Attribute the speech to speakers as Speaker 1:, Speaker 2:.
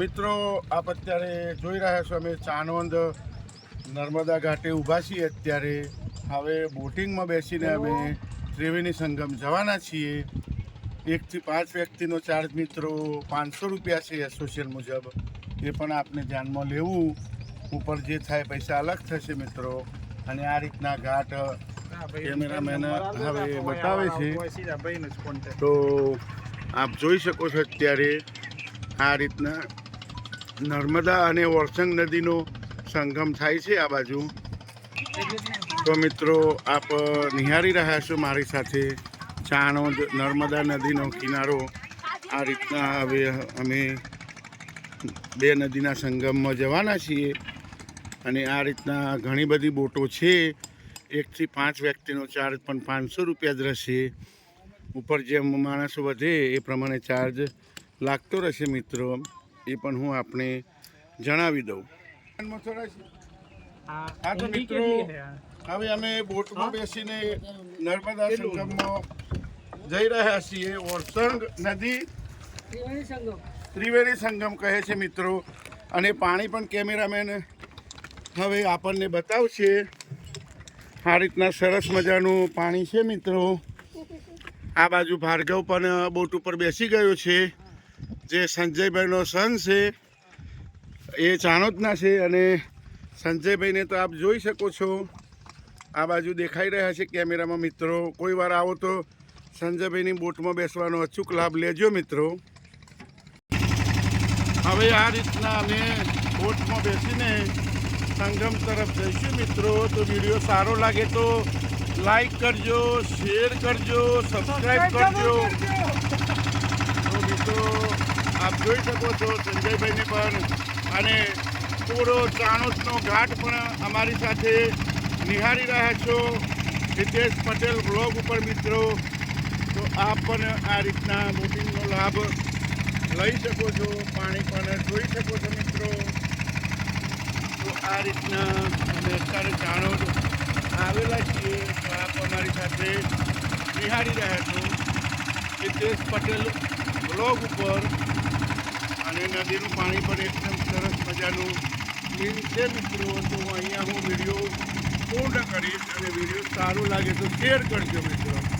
Speaker 1: મિત્રો આપ અત્યારે જોઈ રહ્યા છો અમે ચાનવંદ નર્મદા ઘાટે ઊભા છીએ અત્યારે. હવે બોટિંગમાં બેસીને અમે ત્રિવેણી સંગમ જવાના છીએ. એકથી પાંચ વ્યક્તિનો ચાર્જ મિત્રો પાંચસો રૂપિયા છે એસોસિયલ મુજબ. એ પણ આપને ધ્યાનમાં લેવું. ઉપર જે થાય પૈસા અલગ થશે મિત્રો. અને આ રીતના ઘાટ કેમેરામેન હવે બતાવે છે. તો આપ જોઈ શકો છો અત્યારે આ રીતના નર્મદા અને વરસંગ નદીનો સંગમ થાય છે આ બાજુ. તો મિત્રો, આપ નિહાળી રહ્યા છો મારી સાથે ચાણોદ નર્મદા નદીનો કિનારો. આ રીતના હવે અમે બે નદીના સંગમમાં જવાના છીએ અને આ રીતના ઘણી બધી બોટો છે. એકથી પાંચ વ્યક્તિનો ચાર્જ પણ પાંચસો રૂપિયા જ રહેશે. ઉપર જેમ માણસો વધે એ પ્રમાણે ચાર્જ લાગતો રહેશે મિત્રો. એ પણ હું આપને જણાવી દઉં. હા તો મિત્રો હવે અમે બોટમાં બેસીને નર્મદા સંગમમાં જઈ રહ્યા છીએ. ઓરસંગ નદી ત્રિવેણી સંગમ કહે છે મિત્રો. અને પાણી પણ કેમેરામેન હવે આપણને બતાવશે. આ રીતના સરસ મજાનું પાણી છે મિત્રો. આ બાજુ ભાર્ગવ પણ બોટ ઉપર બેસી ગયો છે. જે સંજયભાઈનો સન છે, એ ચાણોદના છે અને સંજયભાઈને તો આપ જોઈ શકો છો. આ બાજુ દેખાઈ રહ્યા છે કેમેરામાં મિત્રો. કોઈ વાર આવો તો સંજયભાઈની બોટમાં બેસવાનો અચૂક લાભ લેજો મિત્રો. હવે આ રીતના અમે બોટમાં બેસીને સંગમ તરફ જઈશું મિત્રો. તો વીડિયો સારો લાગે તો લાઈક કરજો, શેર કરજો સબસ્ક્રાઈબ કરજો. તો મિત્રો આપ જોઈ શકો છો સંજયભાઈને પણ. અને પૂરો ચાણોદનો ઘાટ પણ અમારી સાથે નિહાળી રહ્યા છો. હિતેશ પટેલ બ્લોગ ઉપર મિત્રો, તો આપ પણ આ રીતના બોટિંગનો લાભ લઈ શકો છો, પાણી પણ જોઈ શકો છો મિત્રો. તો આ રીતના અમે અત્યારે ચાણોદ આવેલા છીએ, તો આપ અમારી સાથે નિહાળી રહ્યા છો. હિતેશ પટેલ બ્લોગ ઉપર અને નદીનું પાણી પણ એકદમ સરસ મજાનું ક્લીન છે મિત્રો. તો અહીંયા હું વીડિયો પૂર્ણ કરીશ અને વીડિયો સારું લાગે તો શેર કરજો મિત્રો.